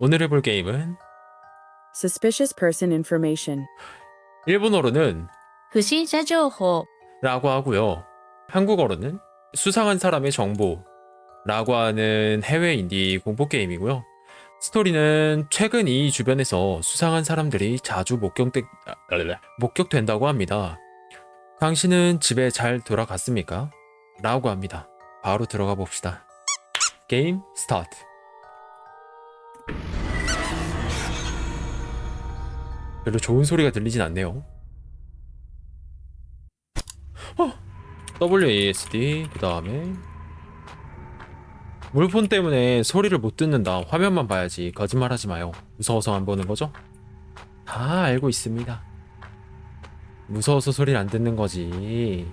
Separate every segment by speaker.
Speaker 1: 오늘의 볼 게임은
Speaker 2: Suspicious Person Information
Speaker 1: 일본어로는
Speaker 3: 부신자조호
Speaker 1: 라고 하고요. 한국어로는 수상한 사람의 정보라고 하는 해외 인디 공포 게임이고요. 스토리는 최근 이 주변에서 수상한 사람들이 자주 목격되, 목격된다고 합니다. 당신은 집에 잘 돌아갔습니까? 라고 합니다. 바로 들어가 봅시다. 게임 스타트. 별로 좋은 소리가 들리진 않네요. WASD 그 다음에 물폰 때문에 소리를 못 듣는다. 화면만 봐야지. 거짓말하지 마요. 무서워서 안 보는 거죠? 다 알고 있습니다. 무서워서 소리를 안 듣는 거지.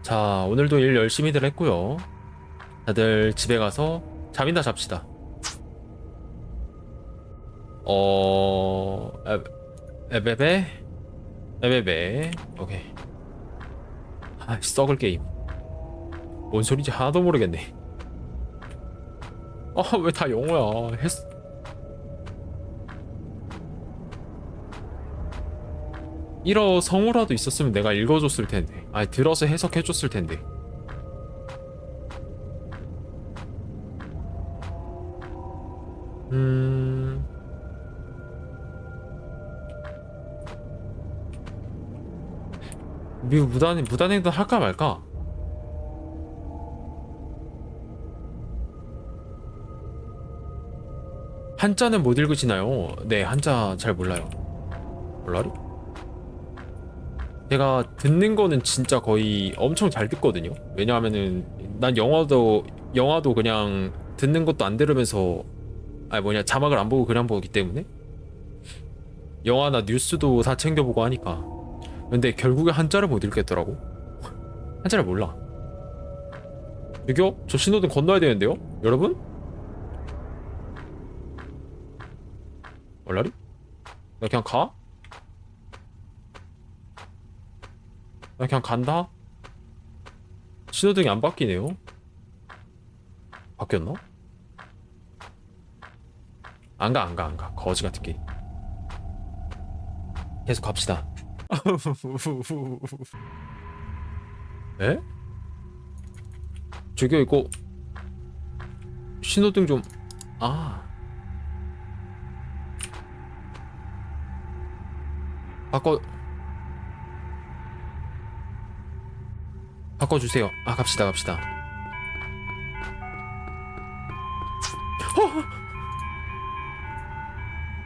Speaker 1: 자 오늘도 일 열심히들 했고요. 다들 집에 가서 잠이나 잡시다. 어... 에... 에베베? 에베베. 오케이. 아 썩을 게임. 뭔 소리인지 하나도 모르겠네. 아 왜 다 영어야? 했... 일어 성우라도 있었으면 내가 읽어줬을 텐데. 아니 들어서 해석해줬을 텐데 음... 미국 무단 무단횡단 할까 말까? 한자는 못 읽으시나요? 네, 한자 잘 몰라요. 몰라요? 제가 듣는 거는 진짜 거의 엄청 잘 듣거든요. 왜냐하면은 난 영화도 영화도 그냥 듣는 것도 안 들으면서 아니 뭐냐 자막을 안 보고 그냥 보기 때문에 영화나 뉴스도 다 챙겨보고 하니까 근데 결국에 한자를 못 읽겠더라고. 한자를 몰라. 저기요? 저 신호등 건너야 되는데요? 여러분? 얼라리? 나 그냥 가? 나 그냥 간다? 신호등이 안 바뀌네요? 바뀌었나? 안 가, 안 가, 안 가. 거지 같은 게. 계속 갑시다. 에? 저기요 이거 신호등 좀 아. 바꿔 바꿔 주세요. 아 갑시다 갑시다.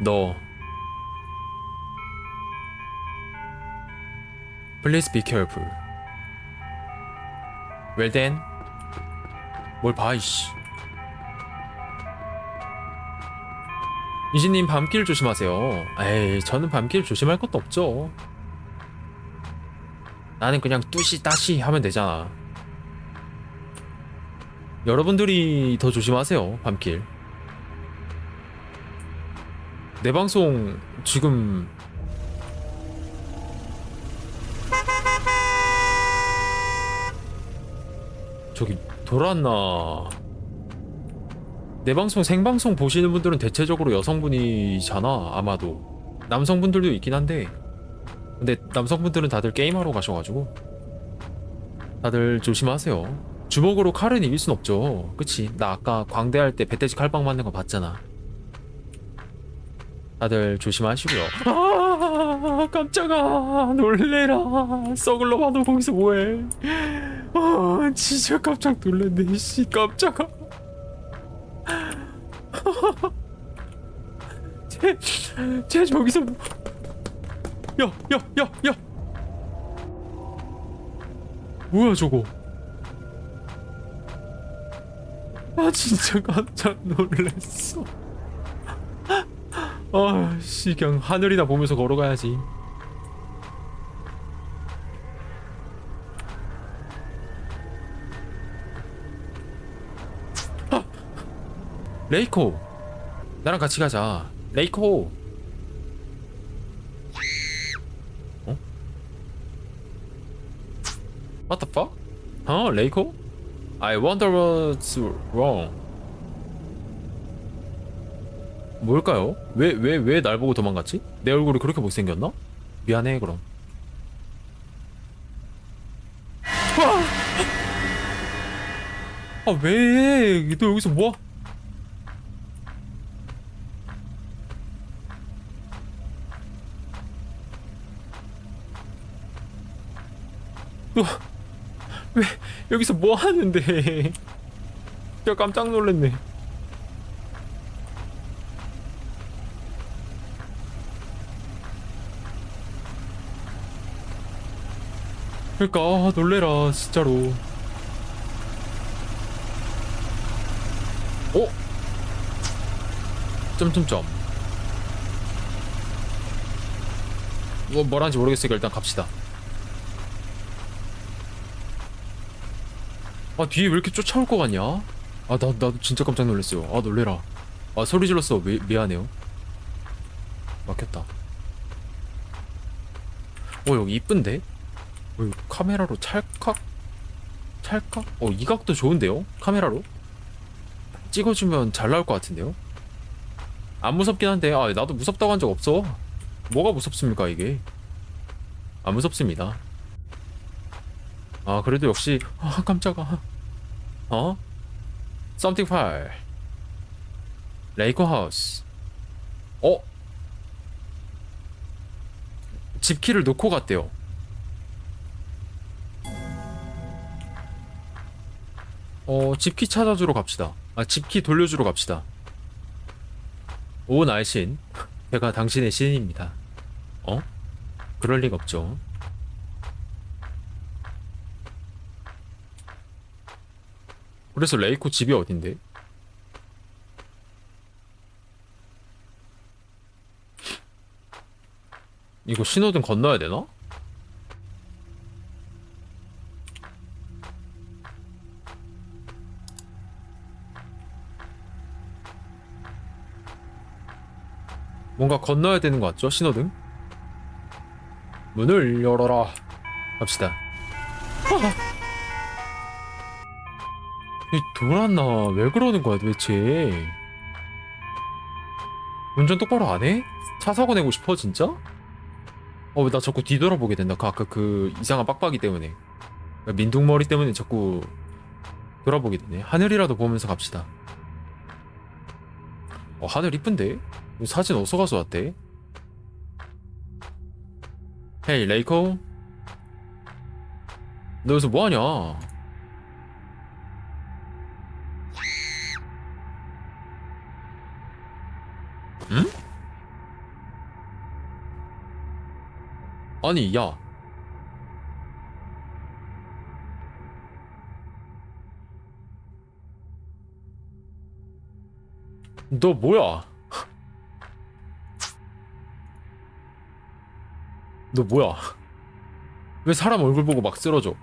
Speaker 1: 너 Please be careful. 뭘 봐, 이씨. 이진님 밤길 조심하세요. 에이, 저는 밤길 조심할 것도 없죠. 나는 그냥 뚜시 따시 하면 되잖아. 여러분들이 더 조심하세요, 밤길. 내 방송 지금 저기 돌았나? 내 방송 생방송 보시는 분들은 대체적으로 여성분이잖아 아마도. 남성분들도 있긴 한데. 근데 남성분들은 다들 게임하러 가셔가지고. 다들 조심하세요. 주먹으로 칼은 이길 순 없죠. 그치? 나 아까 광대할 때 배돼지 칼빵 맞는 거 봤잖아 다들 조심하시고요. 아 깜짝아. 놀래라. 썩을 놈아 너 거기서 뭐해. 아 진짜 깜짝 놀랐네. 씨 깜짝아. 쟤, 쟤 저기서 뭐... 야 야 야 야. 뭐야 저거? 아 진짜 깜짝 놀랐어 아씨 그냥 하늘이나 보면서 걸어가야지 레이코 나랑 같이 가자 레이코 어? What the fuck? 어 레이코? I wonder what's wrong. 뭘까요? 왜 왜 왜 날 보고 도망갔지? 내 얼굴이 그렇게 못생겼나? 미안해 그럼. 아 왜? 너 여기서 뭐? 너왜 여기서 뭐 하는데? 진짜 깜짝 놀랐네. 그러니까 아, 놀래라 진짜로. 어? 점점점. 뭐 뭐라는지 모르겠으니까 일단 갑시다. 아 뒤에 왜 이렇게 쫓아올 것 같냐? 아나 진짜 깜짝 놀랐어요. 아 놀래라. 아 소리 질렀어. 미, 미안해요. 막혔다. 어 여기 이쁜데? 어, 카메라로 찰칵? 찰칵? 어 이 각도 좋은데요? 카메라로? 찍어주면 잘 나올 것 같은데요? 안 무섭긴 한데 아 나도 무섭다고 한 적 없어. 뭐가 무섭습니까 이게? 안 무섭습니다. 아 그래도 역시 아 깜짝아 어? Something file 레이코 하우스 어? 집키를 놓고 갔대요 어 집키 찾아주러 갑시다 아 집키 돌려주러 갑시다 오 날씬 제가 당신의 신입니다 어? 그럴 리가 없죠 그래서 레이코 집이 어딘데? 이거 신호등 건너야 되나? 뭔가 건너야 되는 것 같죠? 신호등? 문을 열어라. 갑시다. 이 돌았나? 왜 그러는 거야 도대체? 운전 똑바로 안 해? 차 사고 내고 싶어 진짜? 어 왜 나 자꾸 뒤돌아보게 된다. 그 아까 그 이상한 빡빡이 때문에 민둥머리 때문에 자꾸 돌아보게 되네. 하늘이라도 보면서 갑시다. 어 하늘 이쁜데? 이 사진 어디서 가서 왔대? 헤이 레이코 너 여기서 뭐하냐? 응? 아니 야 너 뭐야? 너 뭐야? 왜 사람 얼굴 보고 막 쓰러져?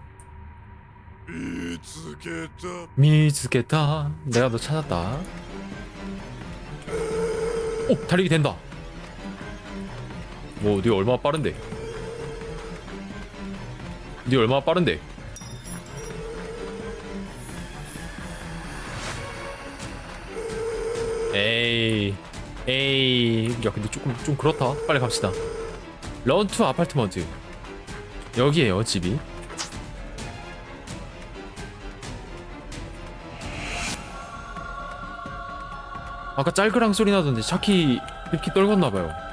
Speaker 4: 미즈게타
Speaker 1: 미즈게타 내가 너 찾았다. 오 달리기 된다. 뭐네 얼마나 빠른데? 니 얼마나 빠른데? 에이 에이. 야 근데 조금 좀 그렇다. 빨리 갑시다. 런투 아파트먼트. 여기에요 집이. 아까 짤그랑 소리 나던데 차키 이렇게 떨궜나봐요.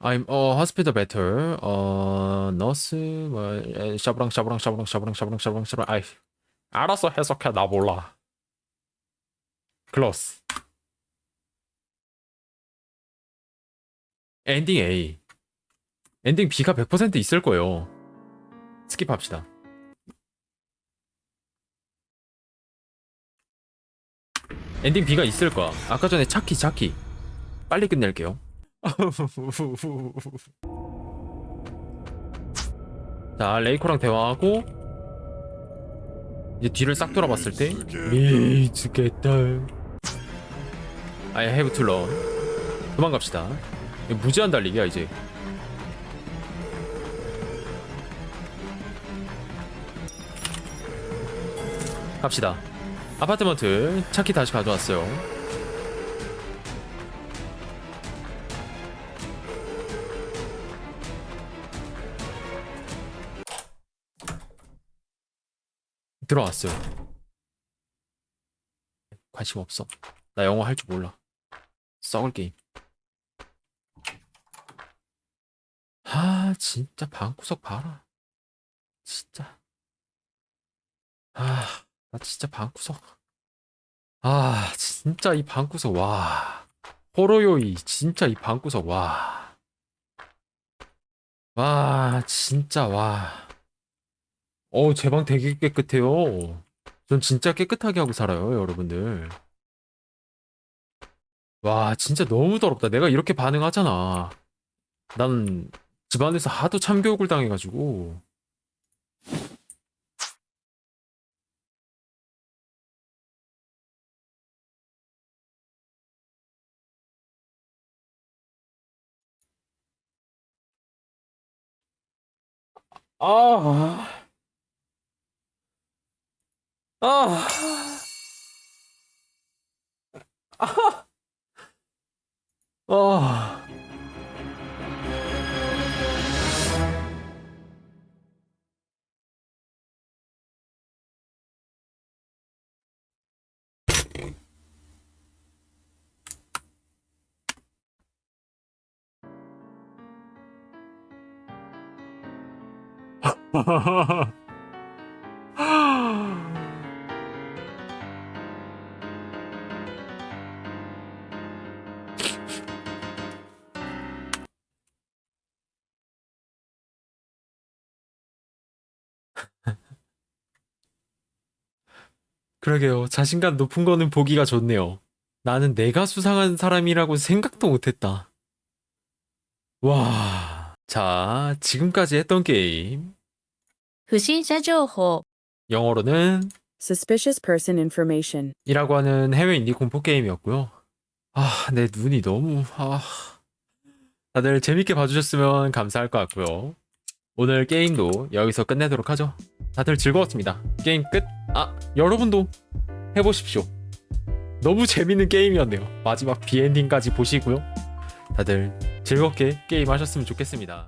Speaker 1: I'm a hospital better. 어 너스 뭐 샤브랑 샤브랑 샤브랑 샤브랑 샤브랑 샤브랑 아이 알았어 해석해 나 몰라. 클로스. 엔딩 A. 엔딩 B가 100% 있을 거예요. 스킵합시다. 엔딩 B가 있을 거야. 아까 전에 차키 차키. 빨리 끝낼게요. 자, 레이코랑 대화하고 이제 뒤를 싹 돌아봤을 때 미치겠다. To run. 도망갑시다. 무제한 달리기야 이제. 갑시다. 아파트먼트 차키 다시 가져왔어요. 들어왔어요. 관심 없어. 나 영어 할 줄 몰라. 썩을 게임. 아, 진짜 방구석 봐라. 진짜. 아, 나 진짜 방구석. 아, 진짜 이 방구석, 와. 호로요이, 진짜 이 방구석, 와. 와, 진짜, 와. 어, 제방 되게 깨끗해요. 전 진짜 깨끗하게 하고 살아요, 여러분들. 와, 진짜 너무 더럽다. 내가 이렇게 반응하잖아. 난 집안에서 하도 참교육을 당해가지고. 아. 아. 아. 그러게요. 자신감 높은 거는 보기가 좋네요. 나는 내가 수상한 사람이라고 생각도 못했다. 와. 자, 지금까지 했던 게임.
Speaker 3: 不審者情報
Speaker 1: 영어로는
Speaker 2: Suspicious person information.
Speaker 1: 이라고 하는 해외 인디 공포 게임이었고요. 아, 내 눈이 너무 아. 다들 재밌게 봐주셨으면 감사할 것 같고요. 오늘 게임도 여기서 끝내도록 하죠. 다들 즐거웠습니다. 게임 끝. 아, 여러분도 해보십시오. 너무 재밌는 게임이었네요. 마지막 비엔딩까지 보시고요. 다들 즐겁게 게임하셨으면 좋겠습니다.